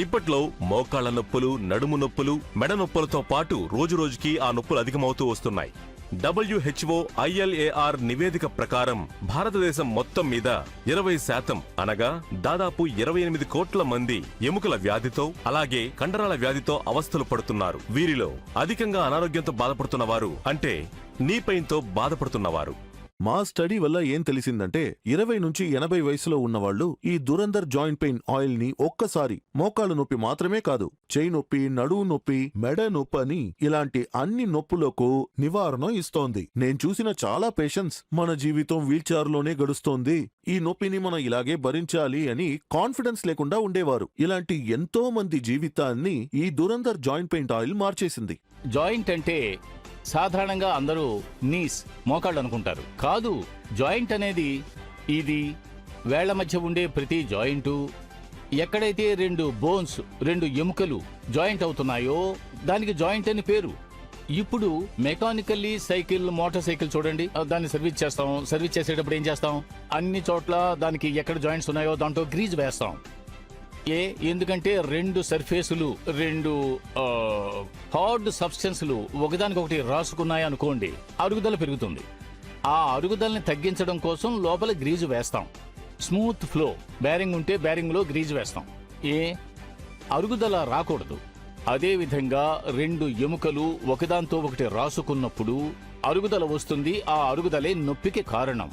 ఇప్పట్లో మోకాళ్ళ నొప్పులు నడుము నొప్పులు మెడ నొప్పులతో పాటు రోజురోజుకి ఆ నొప్పులు అధికమవుతూ వస్తున్నాయి. డబ్ల్యూహెచ్ఓ ఐఎల్ఏఆర్ నివేదిక ప్రకారం భారతదేశం మొత్తం మీద ఇరవై శాతం అనగా దాదాపు ఇరవై ఎనిమిది కోట్ల మంది ఎముకల వ్యాధితో అలాగే కండరాల వ్యాధితో అవస్థలు పడుతున్నారు. వీరిలో అధికంగా అనారోగ్యంతో బాధపడుతున్న వారు అంటే నీ పెయిన్తో బాధపడుతున్నవారు. మా స్టడీ వల్ల ఏం తెలిసిందంటే ఇరవై నుంచి ఎనభై వయసులో ఉన్నవాళ్ళు ఈ దురందర్ జాయింట్ పెయిన్ ఆయిల్ని ఒక్కసారి మోకాలు నొప్పి మాత్రమే కాదు చేయి నొప్పి నడువు నొప్పి మెడ నొప్పి అని ఇలాంటి అన్ని నొప్పులకు నివారణ ఇస్తోంది. నేను చూసిన చాలా పేషెంట్స్ మన జీవితం వీల్చైర్లోనే గడుస్తోంది. ఈ నొప్పిని మనం ఇలాగే భరించాలి అని కాన్ఫిడెన్స్ లేకుండా ఉండేవారు. ఇలాంటి ఎంతో మంది జీవితాన్ని ఈ దురందర్ జాయింట్ పెయింట్ ఆయిల్ మార్చేసింది. జాయింట్ అంటే సాధారణంగా అందరూ నీస్ మోకాళ్ళు అనుకుంటారు. కాదు జాయింట్ అనేది ఇది వేళ్ళ మధ్య ఉండే ప్రతి జాయింటు ఎక్కడైతే రెండు బోన్స్ రెండు ఎముకలు జాయింట్ అవుతున్నాయో దానికి జాయింట్ అని పేరు. ఇప్పుడు మెకానికల్లీ సైకిల్ మోటార్ సైకిల్ చూడండి. దాన్ని సర్వీస్ చేస్తాం. సర్వీస్ చేసేటప్పుడు ఏం చేస్తాం? అన్ని చోట్ల దానికి ఎక్కడ జాయింట్స్ ఉన్నాయో దాంట్లో గ్రీజ్ వేస్తాం. ఏ ఎందుకంటే రెండు సర్ఫేసులు రెండు హార్డ్ సబ్స్టెన్స్లు ఒకదానికొకటి రాసుకున్నాయి అనుకోండి అరుగుదల పెరుగుతుంది. ఆ అరుగుదలని తగ్గించడం కోసం లోపల గ్రీజు వేస్తాం. స్మూత్ ఫ్లో బ్యారింగ్ ఉంటే బ్యారింగ్లో గ్రీజు వేస్తాం. ఏ అరుగుదల రాకూడదు. అదేవిధంగా రెండు ఎముకలు ఒకదాంతో ఒకటి రాసుకున్నప్పుడు అరుగుదల వస్తుంది ఆ అరుగుదలే నొప్పికి కారణం.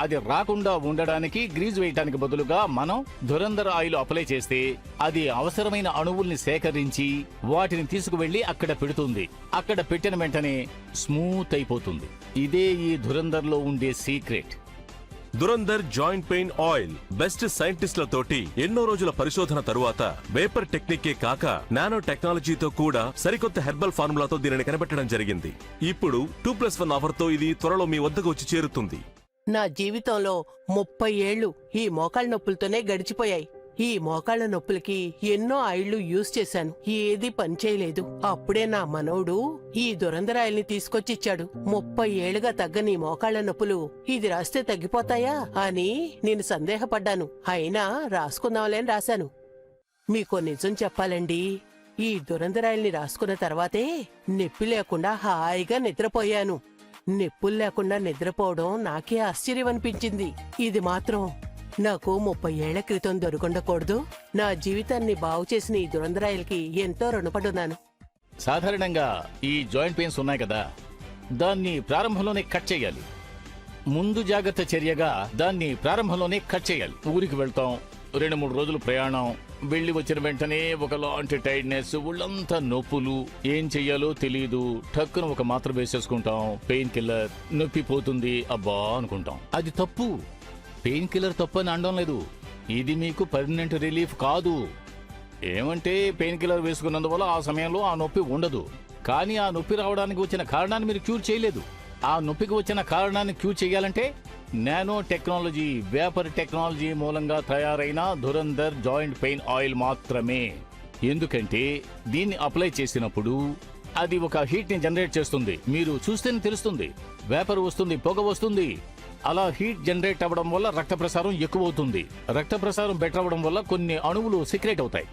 అది రాకుండా ఉండడానికి గ్రీజ్ వేయటానికి బదులుగా మనం దురందర ఆయిల్ అప్లై చేస్తే అది అవసరమైన అణువుల్ని సేకరించి వాటిని తీసుకువెళ్ళి అక్కడ పెడుతుంది. అక్కడ పెట్టిన వెంటనే స్మూత్ అయిపోతుంది. ఇదే ఈ ధురందర్లో ఉండే secret. Dhurandhar joint pain oil best సైంటిస్టులతోటి ఎన్నో రోజుల పరిశోధన తరువాత వేపర్ టెక్నికే కాక నానో టెక్నాలజీతో కూడా సరికొత్త హెర్బల్ ఫార్ములాతో దీనిని కనిపెట్టడం జరిగింది. ఇప్పుడు టూ ప్లస్ వన్ ఆఫర్తో ఇది త్వరలో మీ వద్దకు వచ్చి చేరుతుంది. నా జీవితంలో ముప్పై ఏళ్ళు ఈ మోకాళ్ళ నొప్పులతోనే గడిచిపోయాయి. ఈ మోకాళ్ళ నొప్పులకి ఎన్నో ఆయిళ్ళు యూజ్ చేశాను. ఏది పనిచేయలేదు అప్పుడే నా మనవడు ఈ దురంధరాయల్ని తీసుకొచ్చిచ్చాడు. ముప్పై ఏళ్ళుగా తగ్గని మోకాళ్ళ మోకాళ్ళ నొప్పులు ఇది రాస్తే తగ్గిపోతాయా అని నేను సందేహపడ్డాను. అయినా రాసుకుందాంలే అని రాశాను. మీకో నిజం చెప్పాలండి. ఈ దురంధరాయల్ని రాసుకున్న తర్వాతే నొప్పి లేకుండా హాయిగా నిద్రపోయాను. నొప్పులు లేకుండా నిద్రపోవడం నాకే ఆశ్చర్యం అనిపించింది ఇది మాత్రం నాకు ముప్పై ఏళ్ళ క్రితం దొరకుండకూడదు నా జీవితాన్ని బాగు చేసిన ఈ దురందరాయిలకి ఎంతో రుణపడున్నాను. సాధారణంగా ఈ జాయింట్ పెయిన్స్ ఉన్నాయి కదా దాన్ని ప్రారంభంలోనే కట్ చేయాలి. ముందు జాగ్రత్త చర్యగా దాన్ని ప్రారంభంలోనే కట్ చేయాలి. ఊరికి వెళ్తాం రెండు మూడు రోజులు ప్రయాణం వెళ్ళి వచ్చిన వెంటనే ఒకలాంటి టైర్డ్నెస్ ఒళ్ళంతా నొప్పులు. ఏం చెయ్యాలో తెలియదు టక్కున ఒక మాత్ర వేసేసుకుంటాం. పెయిన్ కిల్లర్ నొప్పి పోతుంది. అబ్బా అనుకుంటాం. అది తప్పు. పెయిన్ కిల్లర్ తప్పు అని అనడం లేదు. ఇది మీకు పర్మనెంట్ రిలీఫ్ కాదు. ఏమంటే పెయిన్ కిల్లర్ వేసుకున్నందువల్ల ఆ సమయంలో ఆ నొప్పి ఉండదు. కానీ ఆ నొప్పి రావడానికి వచ్చిన కారణాన్ని మీరు క్యూర్ చేయలేదు. ఆ నొప్పికి వచ్చిన కారణాన్ని క్యూర్ చేయాలంటే నానో టెక్నాలజీ వేపర్ టెక్నాలజీ మూలంగా తయారైన ధురంధర్ జాయింట్ పెయిన్ ఆయిల్ మాత్రమే. ఎందుకంటే దీన్ని అప్లై చేసినప్పుడు అది ఒక హీట్ని జనరేట్ చేస్తుంది. మీరు చూస్తేనే తెలుస్తుంది. వేపర్ వస్తుంది పొగ వస్తుంది. అలా హీట్ జనరేట్ అవ్వడం వల్ల రక్త ప్రసారం ఎక్కువ అవుతుంది రక్త ప్రసారం బెటర్ అవ్వడం వల్ల కొన్ని అణువులు సీక్రెట్ అవుతాయి.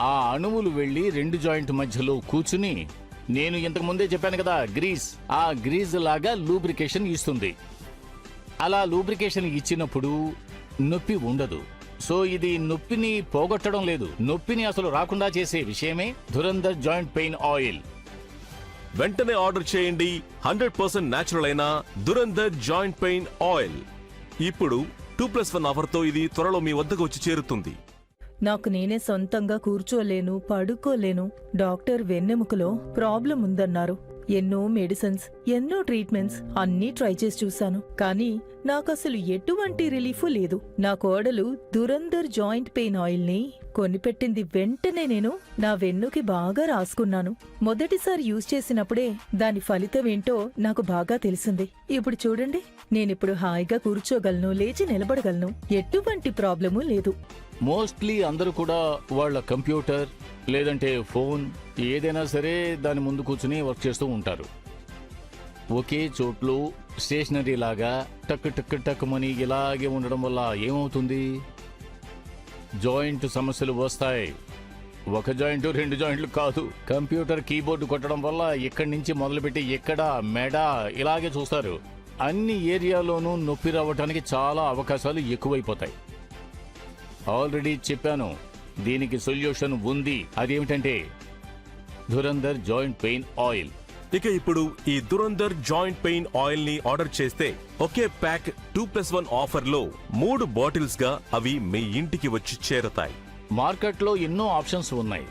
ఆ అణువులు వెళ్ళి రెండు జాయింట్ మధ్యలో కూర్చుని నేను ఇంతకు ముందే చెప్పాను కదా గ్రీస్. ఆ గ్రీజ్ లాగా లూబ్రికేషన్ ఇస్తుంది. అలా లూబ్రికేషన్ ఇచ్చినప్పుడు నొప్పి ఉండదు. సో ఇది నొప్పిని పోగొట్టడం లేదు. నొప్పిని అసలు రాకుండా చేసే విషయమే ధురందర్ జాయింట్ పెయిన్ ఆయిల్. వెంటనే ఆర్డర్ చేయండి. హండ్రెడ్ పర్సెంట్ న్యాచురల్ అయిన దురందర్ జాయింట్ పెయిన్ ఆయిల్. ఇప్పుడు టూ ప్లస్ వన్ ఆఫర్తో ఇది త్వరలో మీ వద్దకు వచ్చి చేరుతుంది. నాకు నేనే సొంతంగా కూర్చోలేను పడుకోలేను. డాక్టర్ వెన్నెముకలో ప్రాబ్లం ఉందన్నారు. ఎన్నో మెడిసిన్స్ ఎన్నో ట్రీట్మెంట్స్ అన్నీ ట్రై చేసి చూశాను. కానీ నాకసలు ఎటువంటి రిలీఫ్ లేదు. నా కోడలు దురందర్ జాయింట్ పెయిన్ ఆయిల్ని కొనిపెట్టింది వెంటనే నేను నా వెన్నుకి బాగా రాసుకున్నాను. మొదటిసారి యూజ్ చేసినప్పుడే దాని ఫలితం ఏంటో నాకు బాగా తెలిసింది. ఇప్పుడు చూడండి నేనిప్పుడు హాయిగా కూర్చోగలను లేచి నిలబడగలను. ఎటువంటి ప్రాబ్లము లేదు. మోస్ట్లీ అందరూ కూడా వాళ్ళ కంప్యూటర్ లేదంటే ఫోన్ ఏదైనా సరే దాని ముందు కూర్చుని వర్క్ చేస్తూ ఉంటారు. ఒకే చోట్లో స్టేషనరీ లాగా టక్ టక్ టక్కుమని ఇలాగే ఉండడం వల్ల ఏమవుతుంది? జాయింట్ సమస్యలు వస్తాయి. ఒక జాయింట్ రెండు జాయింట్లు కాదు. కంప్యూటర్ కీబోర్డు కొట్టడం వల్ల ఇక్కడి నుంచి మొదలుపెట్టి ఎక్కడ మెడ ఇలాగే చూస్తారు. అన్ని ఏరియాలోనూ నొప్పి రావడానికి చాలా అవకాశాలు ఎక్కువైపోతాయి. ఆల్రెడీ చెప్పాను. దీనికి సొల్యూషన్ ఉంది. అదేమిటంటే ధురంధర్ జాయింట్ పెయిన్ ఆయిల్. ఇక ఇప్పుడు ఈ దురందర్ జాయింట్ పెయిన్ ఆయిల్ని ఆర్డర్ చేస్తే ఒకే ప్యాక్ టూ ప్లస్ వన్ ఆఫర్లో మూడు బాటిల్స్గా అవి మీ ఇంటికి వచ్చి చేరతాయి. మార్కెట్లో ఎన్నో ఆప్షన్స్ ఉన్నాయి.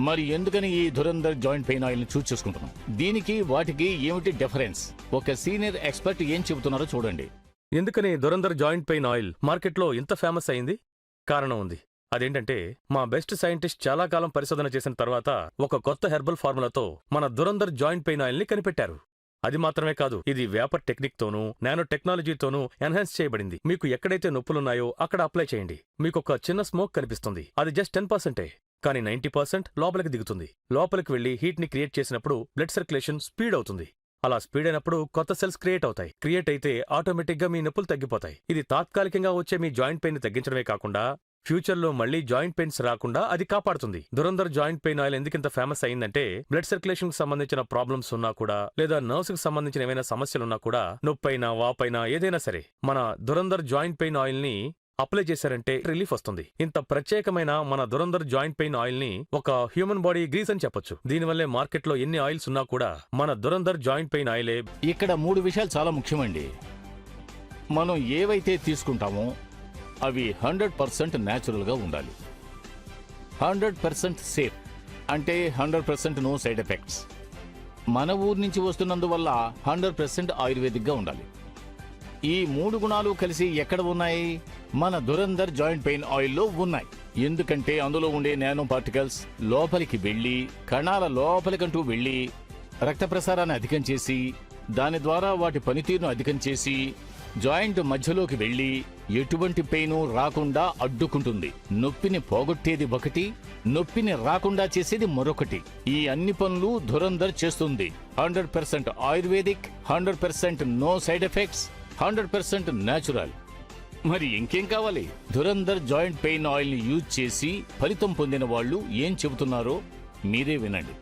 మరి ఎందుకని ఈ ధురంధర్ జాయింట్ పెయిన్ ఆయిల్ని చూస్ చేసుకుంటున్నాం? దీనికి వాటికి ఏమిటి డిఫరెన్స్? ఒక సీనియర్ ఎక్స్పర్ట్ ఏం చెబుతున్నారో చూడండి. ఎందుకని దురందర్ జాయింట్ పెయిన్ ఆయిల్ మార్కెట్లో ఇంత ఫేమస్ అయింది? కారణం ఉంది. అదేంటంటే మా బెస్ట్ సైంటిస్ట్ చాలా కాలం పరిశోధన చేసిన తర్వాత ఒక కొత్త హెర్బల్ ఫార్ములాతో మన దురందర్ జాయింట్ పెయిన్ ఆయిల్ని కనిపెట్టారు. అది మాత్రమే కాదు ఇది వేపర్ టెక్నిక్ తోనూ నానో టెక్నాలజీతోనూ ఎన్హాన్స్ చేయబడింది. మీకు ఎక్కడైతే నొప్పులున్నాయో అక్కడ అప్లై చేయండి. మీకు ఒక చిన్న స్మోక్ కనిపిస్తుంది. అది జస్ట్ టెన్ పర్సెంటే కానీ నైంటీ పర్సెంట్ లోపలికి దిగుతుంది. లోపలికి వెళ్ళి హీట్ని క్రియేట్ చేసినప్పుడు బ్లడ్ సర్క్యులేషన్ స్పీడ్ అవుతుంది. అలా స్పీడ్ అయినప్పుడు కొత్త సెల్స్ క్రియేట్ అవుతాయి. క్రియేట్ అయితే ఆటోమేటిక్గా మీ నొప్పులు తగ్గిపోతాయి. ఇది తాత్కాలికంగా వచ్చే మీ జాయింట్ పెయిన్ని తగ్గించడమే కాకుండా ఫ్యూచర్లో మళ్ళీ జాయింట్ పెయిన్స్ రాకుండా అది కాపాడుతుంది. దురందర్ జాయింట్ పెయిన్ ఆయిల్ ఎందుకింత ఫేమస్ అయిందంటే బ్లడ్ సర్క్యులేషన్కు సంబంధించిన ప్రాబ్లమ్స్ ఉన్నా కూడా లేదా నర్వ్స్ సంబంధించిన ఏమైనా సమస్యలున్నా కూడా నొప్పైనా వాపైనా ఏదైనా సరే మన దురందర్ జాయింట్ పెయిన్ ఆయిల్ని అప్లై చేశారంటే రిలీఫ్ వస్తుంది. ఇంత ప్రత్యేకమైన మన దురందర్ జాయింట్ పెయిన్ ఆయిల్ని ఒక హ్యూమన్ బాడీ గ్రీస్ అని చెప్పొచ్చు. దీనివల్లే మార్కెట్లో ఎన్ని ఆయిల్స్ ఉన్నా కూడా మన దురందర్ జాయింట్ పెయిన్ ఆయిలే ఇక్కడ మూడు విషయాలు చాలా ముఖ్యమండి. మనం ఏవైతే తీసుకుంటామో అవి హండ్రెడ్ పర్సెంట్ న్యాచురల్గా ఉండాలి. హండ్రెడ్ పర్సెంట్ సేఫ్ అంటే hundred percent no side effects. మన ఊరు నుంచి వస్తున్నందువల్ల హండ్రెడ్ పర్సెంట్ ఆయుర్వేదిక్గా ఉండాలి. ఈ మూడు గుణాలు కలిసి ఎక్కడ ఉన్నాయి? మన దురందర్ జాయింట్ పెయిన్ ఆయిల్లో ఉన్నాయి. ఎందుకంటే అందులో ఉండే నానో పార్టికల్స్ లోపలికి వెళ్ళి కణాల లోపలికంటూ వెళ్ళి రక్త ప్రసారాన్ని అధికం చేసి దాని ద్వారా వాటి పనితీరును అధికం చేసి జాయింట్ మధ్యలోకి వెళ్ళి ఎటువంటి పెయిన్ రాకుండా అడ్డుకుంటుంది. నొప్పిని పోగొట్టేది ఒకటి నొప్పిని రాకుండా చేసేది మరొకటి. ఈ అన్ని పనులు ధురంధర్ చేస్తుంది. Hundred percent ayurvedic hundred percent no side effects hundred percent natural. మరి ఇంకేం కావాలి? ధురంధర్ జాయింట్ పెయిన్ ఆయిల్ని యూజ్ చేసి ఫలితం పొందిన వాళ్ళు ఏం చెబుతున్నారో మీరే వినండి.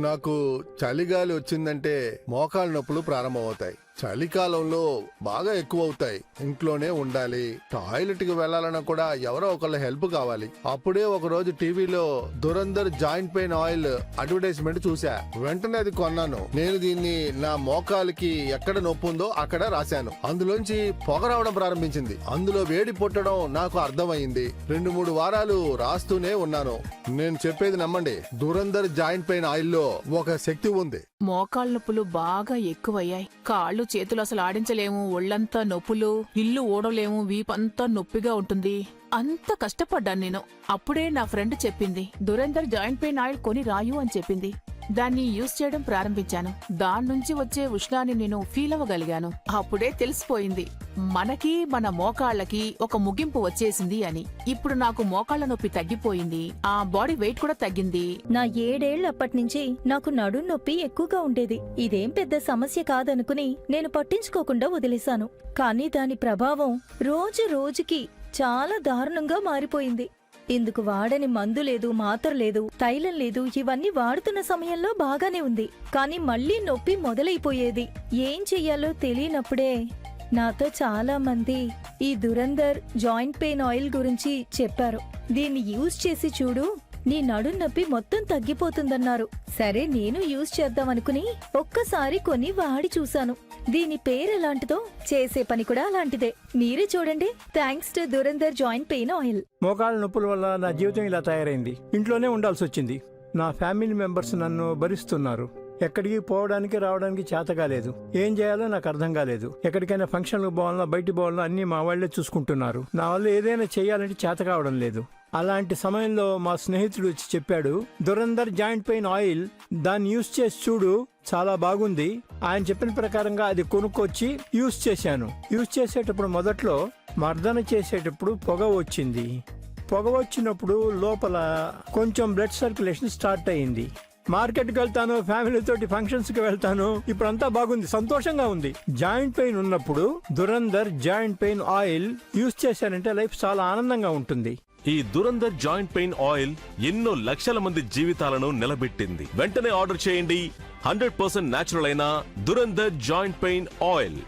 నాకు చలిగాలి వచ్చిందంటే మోకాళ్ళ నొప్పులు ప్రారంభమవుతాయి. చలికాలంలో బాగా ఎక్కువ అవుతాయి ఇంట్లోనే ఉండాలి. టాయిలెట్కి వెళ్ళాలన్నా కూడా ఎవరో ఒకళ్ళ హెల్ప్ కావాలి. అప్పుడే ఒక రోజు టీవీలో Dhurandhar joint pain oil advertisement చూసా వెంటనే అది కొన్నాను. నేను దీన్ని నా మోకాలికి ఎక్కడ నొప్పి ఉందో అక్కడ రాశాను. అందులోంచి పొగ రావడం ప్రారంభించింది. అందులో వేడి పుట్టడం నాకు అర్థమైంది రెండు మూడు వారాలు రాస్తూనే ఉన్నాను. నేను చెప్పేది నమ్మండి. దురందర్ జాయింట్ పెయిన్ ఆయిల్లో ఒక శక్తి ఉంది. మోకాళ్ళ నొప్పులు బాగా ఎక్కువయ్యాయి. కాళ్ళు చేతులు అసలు ఆడించలేము. ఒళ్ళంతా నొప్పులు ఇల్లు ఓడలేము వీపంతా నొప్పిగా ఉంటుంది. అంత కష్టపడ్డాను నేను. అప్పుడే నా ఫ్రెండ్ చెప్పింది దురేందర్ జాయింట్ పెయిన్ ఆయిల్ కొని రాయు అని చెప్పింది. దాన్ని యూజ్ చేయడం ప్రారంభించాను. దాని నుంచి వచ్చే ఉష్ణాన్ని నేను ఫీల్ అవ్వగలిగాను. అప్పుడే తెలిసిపోయింది. మనకి మన మోకాళ్ళకి ఒక ముగింపు వచ్చేసింది అని. ఇప్పుడు నాకు మోకాళ్ళ నొప్పి తగ్గిపోయింది. ఆ బాడీ వెయిట్ కూడా తగ్గింది. నా ఏడేళ్ళప్పట్నుంచి నాకు నడుం నొప్పి ఎక్కువగా ఉండేది. ఇదేం పెద్ద సమస్య కాదనుకుని నేను పట్టించుకోకుండా వదిలేశాను. కానీ దాని ప్రభావం రోజు రోజుకి చాలా దారుణంగా మారిపోయింది. ఇందుకు వాడని మందు లేదు మాత్ర లేదు తైలం లేదు ఇవన్నీ వాడుతున్న సమయంలో బాగానే ఉంది. కానీ మళ్ళీ నొప్పి మొదలైపోయేది. ఏం చెయ్యాలో తెలియనప్పుడే నాతో చాలా మంది ఈ దురందర్ జాయింట్ పెయిన్ ఆయిల్ గురించి చెప్పారు. దీన్ని యూజ్ చేసి చూడు నీ నడు నొప్పి మొత్తం తగ్గిపోతుందన్నారు. సరే నేను యూజ్ చేద్దామనుకుని ఒక్కసారి కొని వాడి చూశాను. దీని పేరు ఎలాంటిదో చేసే పని కూడా అలాంటిదే. మీరే చూడండి. Thanks to Dhurandhar joint pain oil. మోకాళ్ళ నొప్పుల వల్ల నా జీవితం ఇలా తయారైంది. ఇంట్లోనే ఉండాల్సి వచ్చింది. నా ఫ్యామిలీ మెంబర్స్ నన్ను భరిస్తున్నారు. ఎక్కడికి పోవడానికి రావడానికి చేత కాలేదు. ఏం చేయాలో నాకు అర్థం కాలేదు. ఎక్కడికైనా ఫంక్షన్లకు పోవాలన్నా బయట పోవాలన్నా అన్ని మా వాళ్ళే చూసుకుంటున్నారు. నా వల్ల ఏదైనా చేయాలంటే చేత కావడం లేదు. అలాంటి సమయంలో మా స్నేహితుడు వచ్చి చెప్పాడు దురందర్ జాయింట్ పెయిన్ ఆయిల్ దాన్ని యూస్ చేసి చూడు చాలా బాగుంది. ఆయన చెప్పిన ప్రకారంగా అది కొనుక్కొచ్చి యూస్ చేశాను. యూస్ చేసేటప్పుడు మొదట్లో మర్దన చేసేటప్పుడు పొగ వచ్చింది. పొగ వచ్చినప్పుడు లోపల కొంచెం బ్లడ్ సర్క్యులేషన్ స్టార్ట్ అయింది. మార్కెట్కి వెళ్తాను ఫ్యామిలీ తోటి ఫంక్షన్స్కి వెళ్తాను. ఇప్పుడు అంతా బాగుంది సంతోషంగా ఉంది. జాయింట్ పెయిన్ ఉన్నప్పుడు Dhurandhar joint pain oil use చేశారంటే లైఫ్ చాలా ఆనందంగా ఉంటుంది. ఈ దురందర్ జాయింట్ పెయిన్ ఆయిల్ ఎన్నో లక్షల మంది జీవితాలను నిలబెట్టింది. వెంటనే ఆర్డర్ చేయండి. హండ్రెడ్ పర్సెంట్ నేచురల్ అయిన దురందర్ జాయింట్ పెయిన్ ఆయిల్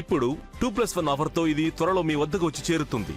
ఇప్పుడు టూ ప్లస్ వన్ ఆఫర్తో ఇది త్వరలో మీ వద్దకు వచ్చి చేరుతుంది.